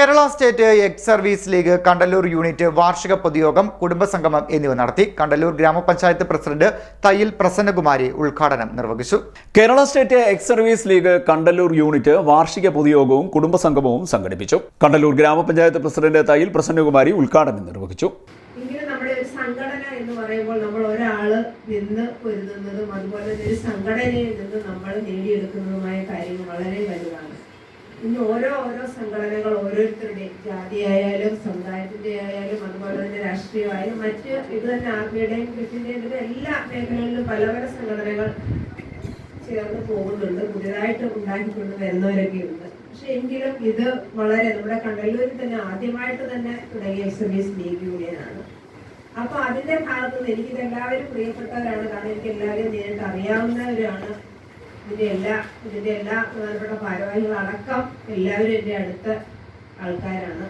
Kerala state ex service league Kandalloor unit വാർഷിക പൊതുയോഗം കുടുംബസംഗമം എന്നിവ നടത്തി കണ്ടല്ലൂർ ഗ്രാമപഞ്ചായത്ത് പ്രസിഡന്റ് തയ്യിൽ പ്രസന്നകുമാരി ഉദ്ഘാടനം നിർവഹിച്ചു. Kerala state ex service league Kandalloor unit വാർഷിക പൊതുയോഗവും കുടുംബസംഗമവും സംഘടിപ്പിച്ചു. കണ്ടല്ലൂർ ഗ്രാമപഞ്ചായത്ത് പ്രസിഡന്റ് തയ്യിൽ പ്രസന്നകുമാരി ഉദ്ഘാടനം നിർവഹിച്ചു. സംഘടന എന്ന് പറയുമ്പോൾ നമ്മൾ ഒരാൾ നിന്ന് പൊരുതുന്നതും അതുപോലെ തന്നെ ഒരു സംഘടനയിൽ നിന്ന് നമ്മൾ നേടിയെടുക്കുന്നതുമായ കാര്യങ്ങൾ വളരെ ഇന്ന് ഓരോ ഓരോ സംഘടനകൾ ഓരോരുത്തരുടെയും ജാതിയായാലും സമുദായത്തിന്റെ ആയാലും അതുപോലെ തന്നെ രാഷ്ട്രീയമായാലും മറ്റ് ഇത് തന്നെ ആർമിയുടെയും ക്രിസ്ത്യന്റെയും എല്ലാ മേഖലകളിലും പല പല സംഘടനകൾ ചേർന്ന് പോകുന്നുണ്ട് പുതിയതായിട്ട് ഉണ്ടാക്കിക്കൊണ്ട് വരുന്നവരൊക്കെ ഉണ്ട്. പക്ഷെ എങ്കിലും ഇത് വളരെ നമ്മുടെ കണ്ടല്ലൂരിൽ തന്നെ ആദ്യമായിട്ട് തന്നെ തുടങ്ങിയ സർവീസ് ലീഗ് യൂണിയനാണ് അപ്പൊ അതിന്റെ ഭാഗത്ത് നിന്ന് എനിക്കിത് എല്ലാവരും പ്രിയപ്പെട്ടവരാണ്. കാരണം എനിക്ക് എല്ലാവരെയും നേരിട്ട് അറിയാവുന്നവരാണ്. ഇതിന്റെ എല്ലാ ഇതിന്റെ എല്ലാ പ്രധാനപ്പെട്ട ഭാരവാഹികളടക്കം എല്ലാവരും എന്റെ അടുത്ത ആൾക്കാരാണ്.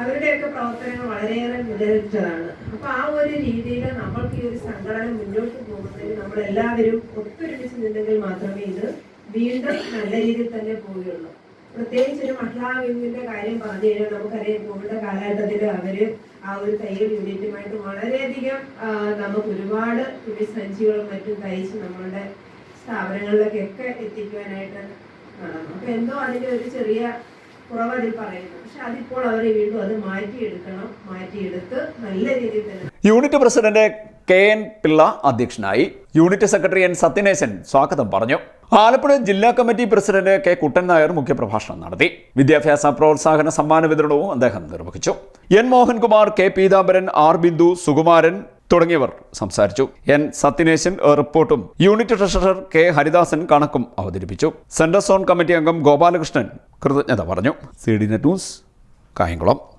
അവരുടെയൊക്കെ പ്രവർത്തനങ്ങൾ വളരെയേറെ മികച്ചതാണ് അപ്പൊ ആ ഒരു രീതിയിൽ നമ്മൾക്ക് ഈ ഒരു സംഘടന മുന്നോട്ട് പോകുന്നതിന് നമ്മളെല്ലാവരും ഒത്തൊരുമിച്ച് നിന്നെങ്കിൽ മാത്രമേ ഇത് വീണ്ടും നല്ല രീതിയിൽ തന്നെ പോവുകയുള്ളൂ. പ്രത്യേകിച്ച് ഒരു മഹിളാ വിങ്ങിന്റെ കാര്യം പറഞ്ഞു കഴിഞ്ഞാൽ നമുക്കറിയാം കോവിഡ് കാലഘട്ടത്തിൽ അവർ ആ ഒരു തയ്യൽ യൂണിറ്റുമായിട്ട് വളരെയധികം നമുക്ക് ഒരുപാട് സഞ്ചികളും മറ്റും തയ്ച്ച് നമ്മളുടെ സ്ഥാപനങ്ങളിലേക്കൊക്കെ എത്തിക്കുവാനായിട്ട് കാണാം അപ്പൊ എന്തോ അതിന്റെ ഒരു ചെറിയ കുറവ് അതിൽ പറയുന്നു. പക്ഷെ അതിപ്പോൾ അവർ വീണ്ടും അത് മാറ്റിയെടുക്കണം മാറ്റിയെടുത്ത് നല്ല രീതിയിൽ തന്നെ unit president K N Pillai അധ്യക്ഷനായി. യൂണിറ്റ് സെക്രട്ടറി എൻ സത്യനേശൻ സ്വാഗതം പറഞ്ഞു. ആലപ്പുഴ ജില്ലാ committee president K Kuttan Nair മുഖ്യപ്രഭാഷണം നടത്തി. വിദ്യാഭ്യാസ പ്രോത്സാഹന സമ്മാന വിതരണവും അദ്ദേഹം നിർവഹിച്ചു. N Mohankumar K Peethambaran R Bindu Sukumaran തുടങ്ങിയവർ സംസാരിച്ചു. എൻ. സത്യനേശൻ റിപ്പോർട്ടും യൂണിറ്റ് ട്രഷറർ കെ. ഹരിദാസൻ കണക്കും അവതരിപ്പിച്ചു. സെൻട്രൽ സോൺ കമ്മിറ്റി അംഗം ഗോപാലകൃഷ്ണൻ കൃതജ്ഞത പറഞ്ഞു. C D net news Kayamkulam.